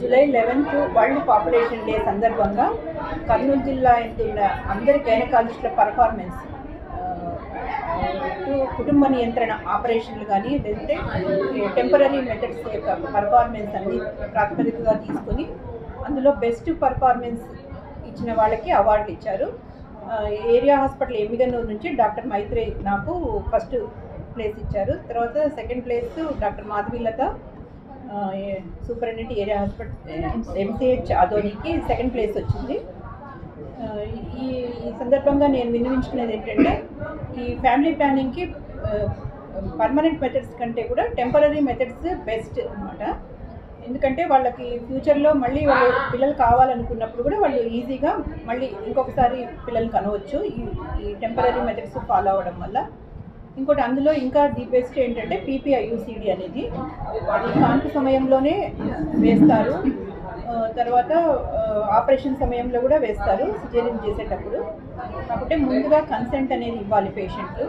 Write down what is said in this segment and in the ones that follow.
July eleventh world population day సందర్భంగా కర్నూలు జిల్లా ఉన్న అందరి గైనకాలజిస్టుల పర్ఫార్మెన్స్ టు కుటుంబ నియంత్రణ ఆపరేషన్లు కానీ లేదంటే టెంపరీ మెథడ్స్ యొక్క పర్ఫార్మెన్స్ అన్ని ప్రాతిపదికగా తీసుకొని అందులో బెస్ట్ పర్ఫార్మెన్స్ ఇచ్చిన వాళ్ళకి అవార్డులు ఇచ్చారు. ఏరియా హాస్పిటల్ ఎమ్మిగన్నూరు నుంచి డాక్టర్ మైత్రే నాకు ఫస్ట్ ప్లేస్ ఇచ్చారు. తర్వాత second place doctor Madhavilatha superintendent area hospital MCH ఆదోనికి second place వచ్చింది. ఈ ఈ సందర్భంగా నేను విన్నవించుకునేది ఏంటంటే ఈ ఫ్యామిలీ ప్లానింగ్కి పర్మనెంట్ మెథడ్స్ కంటే కూడా టెంపరీ మెథడ్స్ బెస్ట్ అనమాట ఎందుకంటే వాళ్ళకి ఫ్యూచర్లో మళ్ళీ వాళ్ళు పిల్లలు కావాలనుకున్నప్పుడు కూడా వాళ్ళు ఈజీగా మళ్ళీ ఇంకొకసారి పిల్లలు కనవచ్చు ఈ ఈ టెంపరీ మెథడ్స్ ఫాలో అవ్వడం వల్ల. ఇంకోటి అందులో ఇంకా ది బెస్ట్ ఏంటంటే పీపీఐయుసిడి అనేది. అది కాన్పు సమయంలోనే వేస్తారు. తర్వాత ఆపరేషన్ సమయంలో కూడా వేస్తారు సిజేరియన్ చేసేటప్పుడు. కాకపోతే ముందుగా కన్సెంట్ అనేది ఇవ్వాలి పేషెంట్లు.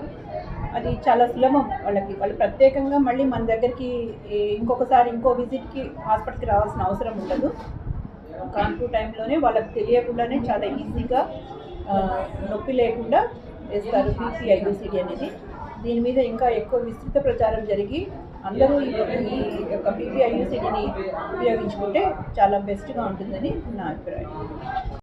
అది చాలా సులభం వాళ్ళకి. వాళ్ళు ప్రత్యేకంగా మళ్ళీ మన దగ్గరికి ఇంకొకసారి ఇంకో విజిట్కి హాస్పిటల్కి రావాల్సిన అవసరం ఉండదు. కాన్పు టైంలోనే వాళ్ళకి తెలియకుండానే చాలా ఈజీగా నొప్పి లేకుండా వేస్తారు పీపీఐయుసిడి అనేది. దీని మీద ఇంకా ఎక్కువ విస్తృత ప్రచారం జరిగి అందరూ ఈ యొక్క పీపీఐయుసిడిని ఉపయోగించుకుంటే చాలా బెస్ట్గా ఉంటుందని నా అభిప్రాయం.